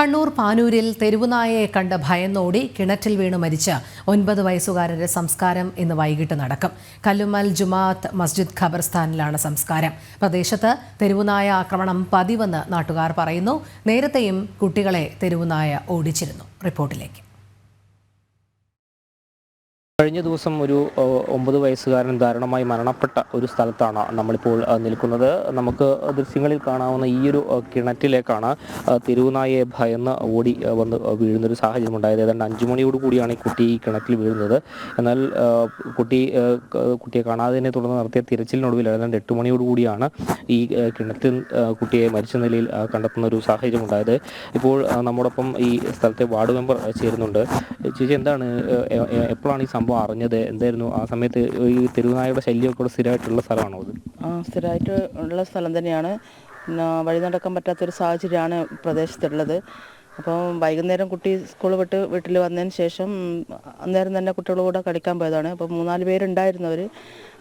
കണ്ണൂർ പാനൂരിൽ തെരുവുനായയെ കണ്ട് ഭയന്നോടി കിണറ്റിൽ വീണു മരിച്ച ഒൻപത് വയസ്സുകാരന്റെ സംസ്കാരം ഇന്ന് വൈകിട്ട് നടക്കും. കല്ലുമൽ ജുമാഅത്ത് മസ്ജിദ് ഖബർസ്ഥാനിലാണ് സംസ്കാരം. പ്രദേശത്ത് തെരുവുനായ ആക്രമണം പതിവെന്ന് നാട്ടുകാർ പറയുന്നു. നേരത്തെയും കുട്ടികളെ തെരുവുനായ ഓടിച്ചിരുന്നു. റിപ്പോർട്ടിലേക്ക്. കഴിഞ്ഞ ദിവസം ഒരു ഒമ്പത് വയസ്സുകാരൻ ദാരുണമായി മരണപ്പെട്ട ഒരു സ്ഥലത്താണ് നമ്മളിപ്പോൾ നിൽക്കുന്നത്. നമുക്ക് ദൃശ്യങ്ങളിൽ കാണാവുന്ന ഈ ഒരു കിണറ്റിലേക്കാണ് തെരുവുനായെ ഭയന്ന് ഓടി വന്ന് വീഴുന്നൊരു സാഹചര്യം ഉണ്ടായത് ഏതാണ്ട് അഞ്ചു മണിയോട് കൂടിയാണ് ഈ കുട്ടി ഈ കിണറ്റിൽ വീഴുന്നത്. എന്നാൽ കുട്ടി കുട്ടിയെ കാണാതിനെ തുടർന്ന് നടത്തിയ തിരച്ചിലിനൊടുവിൽ ഏതാണ്ട് എട്ട് മണിയോട് കൂടിയാണ് ഈ കിണറ്റിൽ കുട്ടിയെ മരിച്ച നിലയിൽ കണ്ടെത്തുന്ന ഒരു സാഹചര്യം ഉണ്ടായത് ഇപ്പോൾ നമ്മോടൊപ്പം ഈ സ്ഥലത്തെ വാർഡ് മെമ്പർ ചേരുന്നുണ്ട്. ചേച്ചി എന്താണ് എപ്പോഴാണ് ഈ സംഭവം അറിഞ്ഞത് എന്തായിരുന്നു? ആ സമയത്ത് ഈ തെരുവുനായയുടെ ശല്യമൊക്കെ സ്ഥിരമായിട്ടുള്ള സ്ഥലമാണോ അത്? ആ സ്ഥിരമായിട്ട് ഉള്ള സ്ഥലം തന്നെയാണ്. വഴി നടക്കാൻ പറ്റാത്തൊരു സാഹചര്യമാണ് പ്രദേശത്തുള്ളത്. അപ്പം വൈകുന്നേരം കുട്ടി സ്കൂൾ വിട്ട് വീട്ടിൽ വന്നതിന് ശേഷം അന്നേരം തന്നെ കുട്ടികളുടെ കൂടെ കളിക്കാൻ പോയതാണ്. അപ്പം മൂന്നാൽ പേരുണ്ടായിരുന്നവർ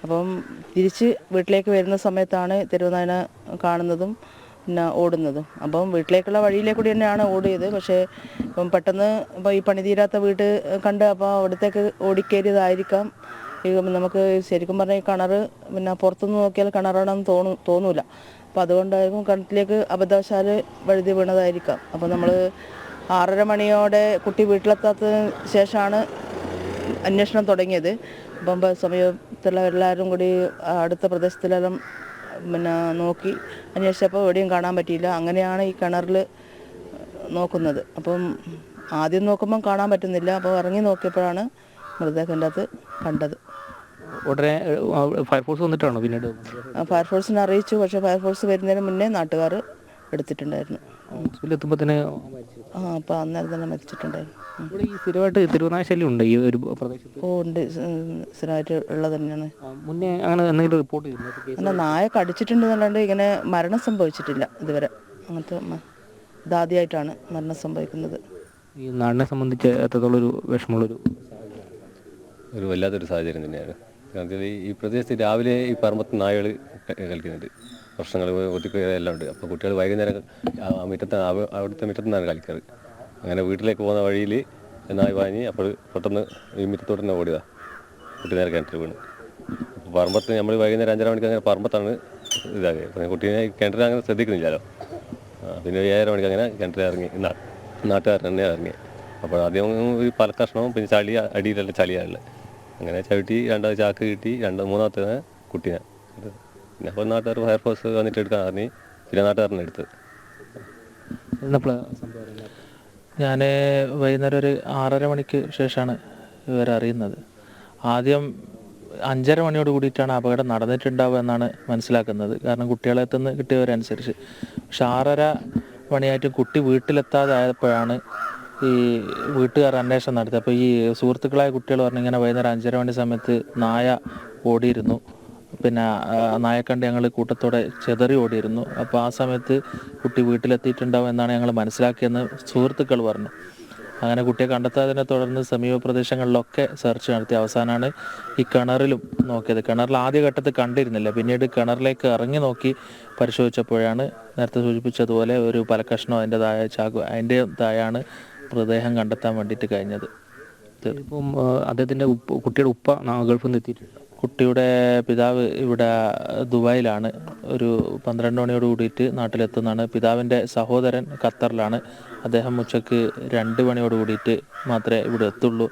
അപ്പം തിരിച്ച് വീട്ടിലേക്ക് വരുന്ന സമയത്താണ് തെരുവുനായന കാണുന്നതും പിന്നെ ഓടുന്നത്. അപ്പം വീട്ടിലേക്കുള്ള വഴിയിലെ കൂടി തന്നെയാണ് ഓടിയത്. പക്ഷേ ഇപ്പം പെട്ടെന്ന് ഇപ്പോൾ ഈ പണി തീരാത്ത വീട് കണ്ട് അപ്പോൾ അവിടത്തേക്ക് ഓടിക്കേറിയതായിരിക്കാം. നമുക്ക് ശരിക്കും പറഞ്ഞാൽ ഈ കിണർ പിന്നെ പുറത്തുനിന്ന് നോക്കിയാൽ കിണറാണെന്ന് തോന്നു തോന്നൂല. അപ്പോൾ അതുകൊണ്ടായിരിക്കും കിണറ്റിലേക്ക് അബദ്ധവശാൽ വഴുതി വീണതായിരിക്കാം. അപ്പോൾ നമ്മൾ ആറര മണിയോടെ കുട്ടി വീട്ടിലെത്താത്തതിന് ശേഷമാണ് അന്വേഷണം തുടങ്ങിയത്. അപ്പം സമീപത്തുള്ള എല്ലാവരും കൂടി അടുത്ത പ്രദേശത്തിലെല്ലാം പിന്നെ നോക്കി അന്വേഷിച്ചപ്പോൾ എവിടെയും കാണാൻ പറ്റിയില്ല. അങ്ങനെയാണ് ഈ കിണറിൽ നോക്കുന്നത്. അപ്പം ആദ്യം നോക്കുമ്പം കാണാൻ പറ്റുന്നില്ല. അപ്പോൾ ഇറങ്ങി നോക്കിയപ്പോഴാണ് മൃതദേഹത്തിന്റെ അകത്ത് കണ്ടത്. ഉടനെ ഫയർഫോഴ്സ് വന്നിട്ടാണോ പിന്നീട്? ഫയർഫോഴ്സിനെ അറിയിച്ചു. പക്ഷേ ഫയർഫോഴ്സ് വരുന്നതിന് മുന്നേ നാട്ടുകാർ എടുത്തിട്ടുണ്ടായിരുന്നു. ഹോസ്പിറ്റലിൽ തന്നെ ആ അപ്പോൾ അന്നേരം തന്നെ മരിച്ചിട്ടുണ്ടായിരുന്നു ഇവിടെ ഈ സ്ഥിരമായിട്ട് തെരുവുനായ ശല്യം ഉണ്ട് ഈ ഒരു പ്രദേശത്ത്? ഓ ഉണ്ട്. സ്ഥിരമായിട്ട് ഉള്ളത് തന്നെയാണ്. മുന്നേ അങ്ങനെ എന്തെങ്കിലും റിപ്പോർട്ട് ചെയ്തിരുന്നു? കേസ് നായ കടിച്ചിട്ടുണ്ട് എന്നല്ലാണ്ട് ഇങ്ങനെ മരണം സംഭവിച്ചിട്ടില്ല ഇതുവരെ. അങ്ങനത്തെ ഇതാദ്യമായിട്ടാണ് മരണം സംഭവിക്കുന്നത്. ഈ നാടിനെ സംബന്ധിച്ച് എത്രത്തോളം ഒരു വിഷമമുള്ളൊരു ഒരു വല്ലാത്തൊരു സാഹചര്യം തന്നെയാണ്. ഈ പ്രദേശത്ത് രാവിലെ ഈ പറമ്പത്ത് നായകൾ കളിക്കുന്നുണ്ട് പ്രശ്നങ്ങൾ ഒത്തിരി എല്ലാം ഉണ്ട്. അപ്പോൾ കുട്ടികൾ വൈകുന്നേരം ആ മുറ്റത്ത് അവ- അവിടുത്തെ മുറ്റത്ത് നിന്നാണ് കളിക്കാറ്. അങ്ങനെ വീട്ടിലേക്ക് പോകുന്ന വഴിയിൽ നായ വാങ്ങി അപ്പോൾ പെട്ടെന്ന് ഈ മുറ്റത്തോട്ട് തന്നെ ഓടിയതാ. കുട്ടി നേരെ കിണറ്റിൽ വീണ് പറമ്പത്ത് നമ്മൾ വൈകുന്നേരം അഞ്ചര മണിക്ക് അങ്ങനെ പറമ്പത്താണ് ഇതാകുക പിന്നെ കുട്ടീനെ കിണറ്റിൽ അങ്ങനെ ശ്രദ്ധിക്കുന്നില്ലല്ലോ. പിന്നെ ഏഴര മണിക്ക് അങ്ങനെ കിണറ്റിൽ ഇറങ്ങി. നാട്ടുകാരൻ തന്നെ ഇറങ്ങി. അപ്പോൾ ആദ്യം ഒരു പല കഷ്ണവും പിന്നെ ചളി അടിയിലുള്ള ചളിയാണുള്ളത് അങ്ങനെ ചവിട്ടി രണ്ടാമത് ചാക്ക് കിട്ടി രണ്ട് മൂന്നാമത്തേതാണ് കുട്ടീനെ. പിന്നെ അപ്പോൾ നാട്ടുകാർ ഫയർഫോഴ്സ് വന്നിട്ട് എടുക്കാൻ അറിഞ്ഞ് പിന്നെ നാട്ടുകാരനെ എടുത്ത്. ഞാൻ വൈകുന്നേരം ഒരു ആറര മണിക്ക് ശേഷമാണ് ഇവരെ അറിയുന്നത്. ആദ്യം അഞ്ചര മണിയോട് കൂടിയിട്ടാണ് അപകടം നടന്നിട്ടുണ്ടാവുക എന്നാണ് മനസ്സിലാക്കുന്നത്. കാരണം കുട്ടികളെ എത്തുന്ന കിട്ടിയവരനുസരിച്ച്. പക്ഷെ ആറര മണിയായിട്ടും കുട്ടി വീട്ടിലെത്താതായപ്പോഴാണ് ഈ വീട്ടുകാർ അന്വേഷണം നടത്തി അപ്പോൾ ഈ സുഹൃത്തുക്കളായ കുട്ടികൾ പറഞ്ഞു ഇങ്ങനെ വൈകുന്നേരം അഞ്ചര മണി സമയത്ത് നായ ഓടിയിരുന്നു. പിന്നെ നായക്കണ്ട് നായെ കണ്ട് ഞങ്ങൾ കൂട്ടത്തോടെ ചെതറി ഓടിയിരുന്നു. അപ്പോൾ ആ സമയത്ത് കുട്ടി വീട്ടിലെത്തിയിട്ടുണ്ടാവും എന്നാണ് ഞങ്ങൾ മനസ്സിലാക്കിയെന്ന് സുഹൃത്തുക്കൾ പറഞ്ഞു. അങ്ങനെ കുട്ടിയെ കണ്ടെത്താതിനെ തുടർന്ന് സമീപ പ്രദേശങ്ങളിലൊക്കെ സെർച്ച് നടത്തി. അവസാനമാണ് ഈ കിണറിലും നോക്കിയത്. കിണറിൽ ആദ്യ ഘട്ടത്തിൽ കണ്ടിരുന്നില്ല. പിന്നീട് കിണറിലേക്ക് ഇറങ്ങി നോക്കി പരിശോധിച്ചപ്പോഴാണ് നേരത്തെ സൂചിപ്പിച്ചതുപോലെ ഒരു പലകഷ്ണോ അതിന്റെതായ ചാകു അതിന്റെതായാണ് മൃതദേഹം കണ്ടെത്താൻ വേണ്ടിയിട്ട് കഴിഞ്ഞത്. ഇപ്പം അദ്ദേഹത്തിന്റെ കുട്ടിയുടെ ഉപ്പ ഗൾഫിൽ നിന്ന് എത്തിയിട്ടുണ്ട്. കുട്ടിയുടെ പിതാവ് ഇവിടെ ദുബായിലാണ്. ഒരു പന്ത്രണ്ട് മണിയോട് കൂടിയിട്ട് നാട്ടിലെത്തുന്നതാണ്. പിതാവിന്റെ സഹോദരൻ ഖത്തറിലാണ്. അദ്ദേഹം ഉച്ചയ്ക്ക് രണ്ട് മണിയോട് കൂടിയിട്ട് മാത്രമേ ഇവിടെ എത്തുള്ളൂ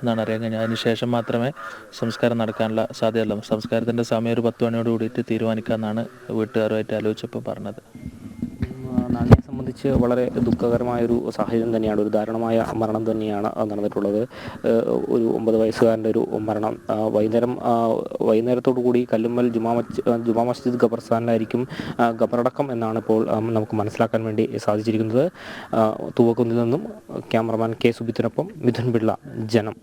എന്നാണ് അറിയാൻ കഴിഞ്ഞത്. അതിനുശേഷം മാത്രമേ സംസ്കാരം നടക്കാനുള്ള സാധ്യതയുള്ളൂ. സംസ്കാരത്തിന്റെ സമയം ഒരു പത്ത് മണിയോട് കൂടിയിട്ട് തീരുമാനിക്കാമെന്നാണ് വീട്ടുകാരുമായിട്ട് ആലോചിച്ചപ്പോൾ പറഞ്ഞത്. സംബന്ധിച്ച് വളരെ ദുഃഖകരമായൊരു സാഹചര്യം തന്നെയാണ് ഒരു ദാരുണമായ മരണം തന്നെയാണ് നടന്നിട്ടുള്ളത്. ഒരു ഒമ്പത് വയസ്സുകാരന്റെ ഒരു മരണം. വൈകുന്നേരം വൈകുന്നേരത്തോടു കൂടി കല്ലുമ്മൽ ജുമാ മസ്ജിദ് ജുമാ മസ്ജിദ് ഖബർസ്ഥാനിലായിരിക്കും ഖബറടക്കം എന്നാണ് ഇപ്പോൾ നമുക്ക് മനസ്സിലാക്കാൻ വേണ്ടി സാധിച്ചിരിക്കുന്നത്. തൂവക്കുന്നിൽ നിന്നും ക്യാമറമാൻ കെ സുബിത്തിനൊപ്പം മിഥുൻ പിള്ള ജനം.